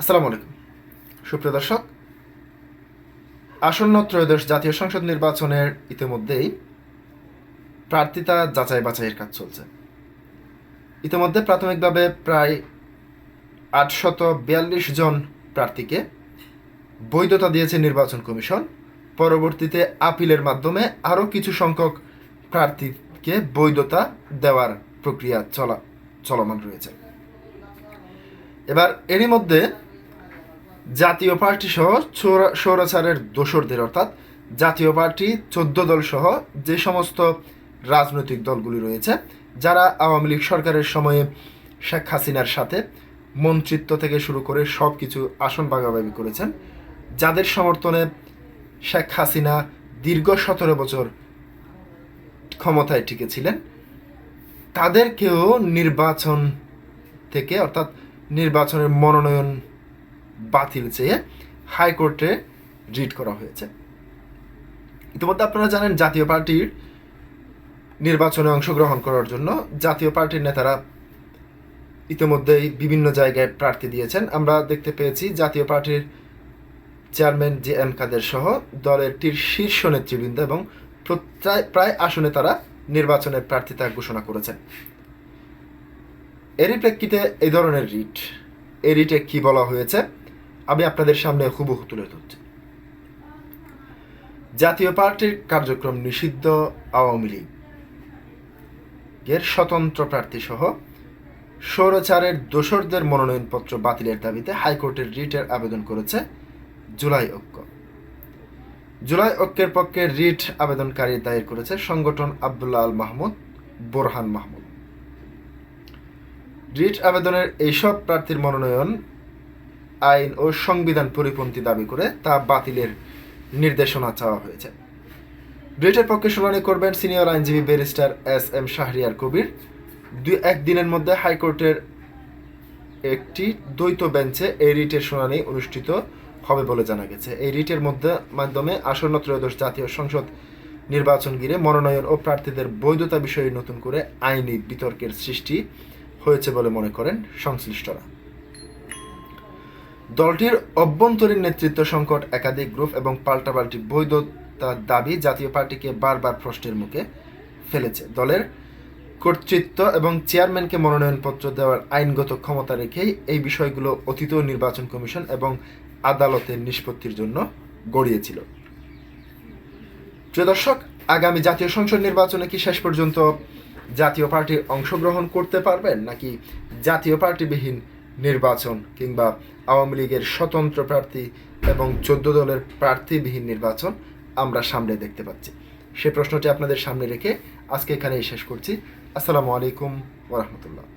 আসসালামু আলাইকুম। সুপ্রিয় দর্শক, আসন্ন ত্রয়োদশ জাতীয় সংসদ নির্বাচনের ইতিমধ্যেই প্রার্থিতা যাচাই বাছাইয়ের কাজ চলছে। ইতিমধ্যে প্রাথমিকভাবে প্রায় আটশত বিয়াল্লিশ জন প্রার্থীকে বৈধতা দিয়েছে নির্বাচন কমিশন। পরবর্তীতে আপিলের মাধ্যমে আরও কিছু সংখ্যক প্রার্থীকে বৈধতা দেওয়ার প্রক্রিয়া চলা চলমান রয়েছে। এবার এরই মধ্যে জাতীয় পার্টি সহ সৌরা- সৌরাচারের দোসরদের, অর্থাৎ জাতীয় পার্টি চোদ্দ দল সহ যে সমস্ত রাজনৈতিক দলগুলি রয়েছে, যারা আওয়ামী লীগ সরকারের সময়ে শেখ হাসিনার সাথে মন্ত্রিত্ব থেকে শুরু করে সব কিছু আসন ভাগাভাগি করেছেন, যাদের সমর্থনে শেখ হাসিনা দীর্ঘ সতেরো বছর ক্ষমতায় টিকেছিলেন, তাদেরকেও নির্বাচন থেকে, অর্থাৎ নির্বাচনের মনোনয়ন বাতিল চেয়ে হাইকোর্টে রিট করা হয়েছে। ইতিমধ্যে আপনারা জানেন জাতীয় পার্টির নির্বাচনে অংশগ্রহণ করার জন্য জাতীয় পার্টির নেতারা ইতিমধ্যেই বিভিন্ন জায়গায় প্রার্থী দিয়েছেন। আমরা দেখতে পেয়েছি জাতীয় পার্টির চেয়ারম্যান জে এম কাদের সহ দলেরটির শীর্ষ নেতৃবৃন্দ এবং প্রায় প্রায় আসনে তারা নির্বাচনের প্রার্থিতা ঘোষণা করেছেন। এরই প্রেক্ষিতে এই ধরনের রিট এই রিটে কি বলা হয়েছে? আমি আপনাদের সামনে হুবহু তুলে ধরছি। জাতীয় পার্টির কার্যক্রম নিষিদ্ধ আওয়ামী লীগ। এর স্বতন্ত্র প্রার্থী সহ সৌরচারের দোসরদের মনোনয়নপত্র বাতিলের দাবিতে হাইকোর্টের রিটের আবেদন করেছে জুলাই ঐক্য। জুলাই ঐক্যের পক্ষে রিট আবেদনকারী দায়ের করেছে সংগঠন আবদুল্লাহ আল মাহমুদ, বোরহান মাহমুদ। রিট আবেদনের এইসব প্রার্থীর মনোনয়ন আইন ও সংবিধান পরিপন্থী দাবি করে তা বাতিলের নির্দেশনা চাওয়া হয়েছে। রিটের পক্ষে শুনানি করবেন সিনিয়র আইনজীবী barrister S M Shahriar Kabir. দুই একদিনের মধ্যে হাইকোর্টের একটি দ্বৈত বেঞ্চে এই রিটের শুনানি অনুষ্ঠিত হবে বলে জানা গেছে। এই রিটের মধ্যে মাধ্যমে আসন্ন ত্রয়োদশ জাতীয় সংসদ নির্বাচন ঘিরে মনোনয়ন ও প্রার্থীদের বৈধতা বিষয়ে নতুন করে আইনি বিতর্কের সৃষ্টি হয়েছে বলে মনে করেন সংশ্লিষ্টরা। দলটির অভ্যন্তরীণ নেতৃত্ব সংকট একাধিক গ্রুপ এবং পাল্টাপাল্টি বৈধতার দাবি জাতীয় পার্টিকে বারবার প্রশ্নের মুখে ফেলেছে। দলের কর্তৃত্ব এবং চেয়ারম্যানকে মনোনয়নপত্র দেওয়ার আইনগত ক্ষমতা রেখেই এই বিষয়গুলো অতীত নির্বাচন কমিশন এবং আদালতের নিষ্পত্তির জন্য গড়িয়েছিল। প্রিয় দর্শক, আগামী জাতীয় সংসদ নির্বাচনে কি শেষ পর্যন্ত জাতীয় পার্টি অংশগ্রহণ করতে পারবেন, নাকি জাতীয় পার্টিবিহীন নির্বাচন কিংবা আওয়ামী লীগের স্বতন্ত্র প্রার্থী এবং চোদ্দ দলের প্রার্থীবিহীন নির্বাচন আমরা সামনে দেখতে পাচ্ছি। সে প্রশ্নটি আপনাদের সামনে রেখে আজকে এখানেই শেষ করছি। আসসালামু আলাইকুম ওরহমতুল্লাহ